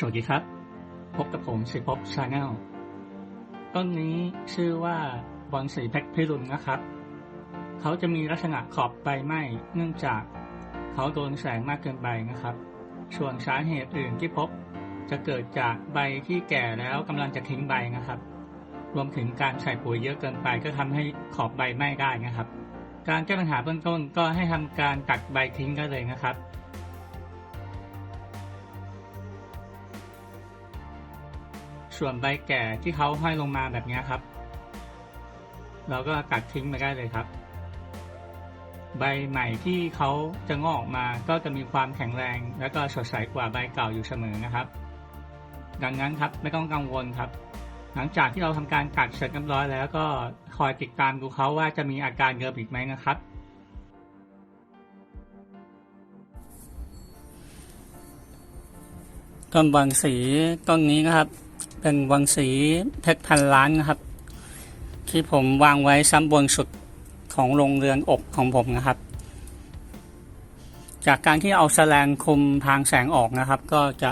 สวัสดีครับ พบกับผมสิภพชาแนลต้นนี้ชื่อว่าบอนสีแพ็กพิรุนนะครับ เขาจะมีลักษณะขอบใบไหม้เนื่องจากเขาโดนแสงมากเกินไปนะครับ ส่วนสาเหตุอื่นที่พบจะเกิดจากใบที่แก่แล้วกำลังจะทิ้งใบนะครับ รวมถึงการใส่ปุ๋ยเยอะเกินไปก็ทำให้ขอบใบไหม้ได้นะครับ การแก้ปัญหาเบื้องต้นก็ให้ทำการตัดใบทิ้งได้เลยนะครับ ส่วนใบแก่ที่เขาห้อยลงมาแบบนี้ครับ เราก็ตัดทิ้งไปได้เลยครับ ใบใหม่ที่เขาจะงอกออกมาก็จะมีความแข็งแรง และก็สดใสกว่าใบเก่าอยู่เสมอนะครับ ดังนั้นครับไม่ต้องกังวลครับ หลังจากที่เราทำการตัดเสร็จเรียบร้อยแล้วก็คอยติดตามดูเขาว่าจะมีอาการเยิบอีกไหมนะครับต้นวังสีต้นนี้นะครับ เป็นวังสีเพชรพันล้านนะครับ ที่ผมวางไว้ซ้ำบนสุดของโรงเรือนอบของผมนะครับ จากการที่เอาแสแลนคุมทางแสงออกนะครับ ก็จะ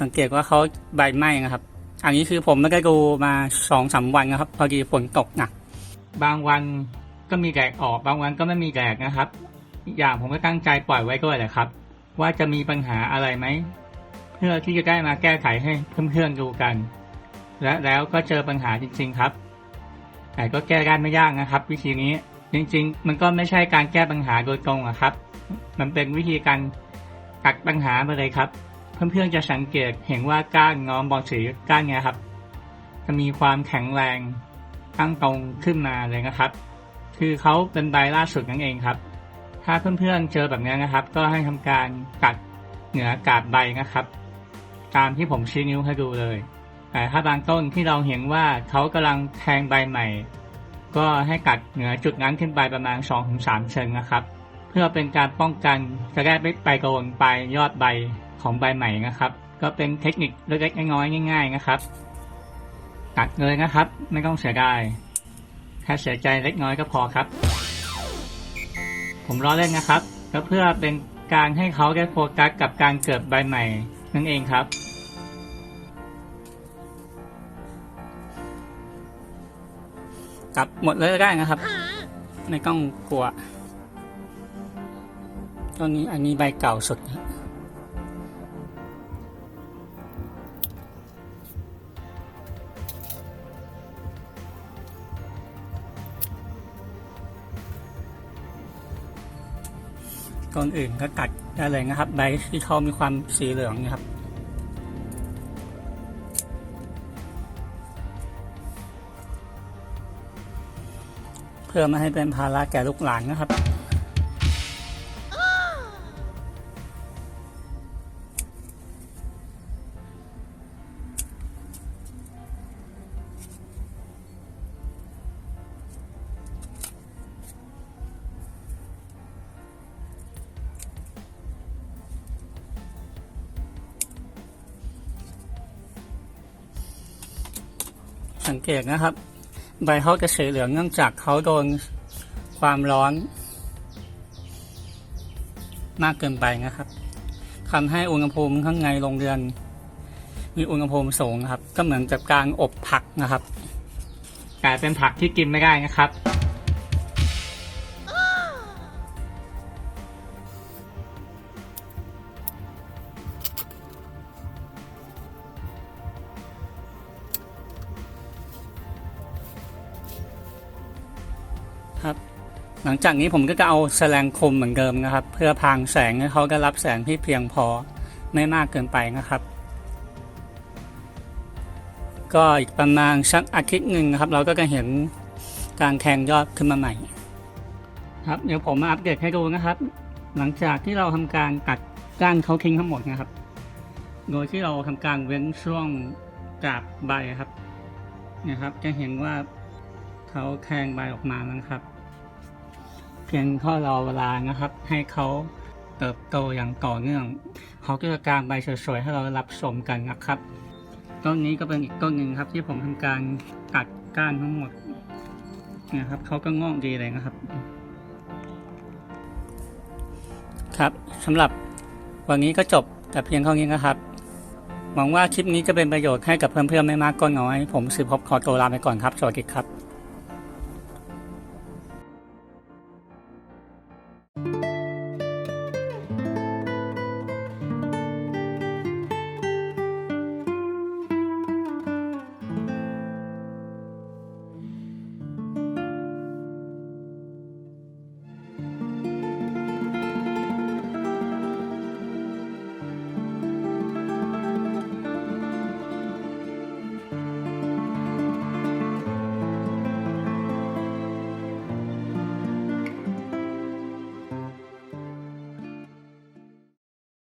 สังเกตว่าเขาใบไหม้นะครับ อันนี้คือผมไม่ได้ดูมาสองสามวันนะครับ พอดีฝนตกหนักบางวันก็มีแดดออกบางวันก็ไม่มีแดดนะครับ อย่างผมก็ตั้งใจปล่อยไว้ด้วยแหละครับ ว่าจะมีปัญหาอะไรไหม เพื่อที่จะได้มาแก้ไขให้เพื่อนๆดูกัน และแล้วก็เจอปัญหาจริง ๆครับ แต่ก็แก้ได้ไม่ยากนะครับ วิธีนี้จริง ๆ มันก็ไม่ใช่การแก้ปัญหาโดยตรงอะครับ มันเป็นวิธีการตัดปัญหามาเลยครับ เพื่อนๆจะสังเกตเห็นว่าก้านงอมบอลสีก้านเนี้ยครับ จะมีความแข็งแรงตั้งตรงขึ้นมาเลยนะครับ คือเขาเป็นใบล่าสุดนั่นเองครับ ถ้าเพื่อนๆเจอแบบนี้นะครับ ก็ให้ทำการตัดเหนือกาบใบนะครับ ตามที่ผมชี้นิ้วให้ดูเลยแต่ถ้าบางต้นที่เราเห็นว่าเขากำลังแทงใบใหม่ ก็ให้กัดเหนือจุดนั้นขึ้นไปประมาณ 2-3 เชิงนะครับ เพื่อเป็นการป้องกันจะได้ไม่ไปโดนปลายยอดใบของใบใหม่นะครับ ก็เป็นเทคนิคเล็กๆน้อยๆง่าย ๆนะครับตัดเลยนะครับ ไม่ต้องเสียดายแค่เสียใจเล็กน้อยก็พอครับ ผมล้อเล่นนะครับ ก็เพื่อเป็นการให้เขาได้โฟกัสกับการเกิดใบใหม่ นั่นเองครับ กลับหมดเลยได้นะครับ ไม่ต้องกลัวตอนนี้อันนี้ใบเก่าสุดนะ ต้นอื่นก็ตัดได้เลยนะครับใบที่เขามีความสีเหลืองนะครับเพื่อไม่ให้เป็นภาระแก่ลูกหลานนะครับ สังเกตนะครับ ใบเขาจะสีเหลืองเนื่องจากเขาโดนความร้อน มากเกินไปนะครับทำให้อุณหภูมิข้างในโรงเรือน มีอุณหภูมิสูงครับ ก็เหมือนกับการอบผักนะครับ กลายเป็นผักที่กินไม่ได้นะครับ ครับ หลังจากนี้ผมก็จะเอาแสลงคมเหมือนเดิมนะครับ เพื่อพางแสงให้เขาได้รับแสงที่เพียงพอไม่มากเกินไปนะครับ ก็อีกประมาณสักอาทิตย์หนึ่งนะครับ เราก็จะเห็นการแทงยอดขึ้นมาใหม่ ครับเดี๋ยวผมมาอัปเดตให้ดูนะครับ หลังจากที่เราทำการตัดก้านเขาทิ้งทั้งหมดนะครับ โดยที่เราทำการเว้นช่วงกาบใบครับนะครับ จะเห็นว่า เขาแทงใบออกมานะครับ เพียงข้อรอเวลานะครับ ให้เขาเติบโตอย่างต่อเนื่องเขาก็จะกลางใบสวยๆให้เรารับชมกันนะครับต้นนี้ก็เป็นอีกต้นหนึ่งครับ ที่ผมทำการตัดก้านทั้งหมดนะครับเขาก็งอกดีเลยนะครับ ครับสำหรับวันนี้ก็จบแต่เพียงเท่านี้นะครับหวังว่าคลิปนี้จะเป็นประโยชน์ให้กับเพื่อนๆไม่มากก็น้อย ผมสืบพบขอตัวลาไปก่อนครับ สวัสดีครับ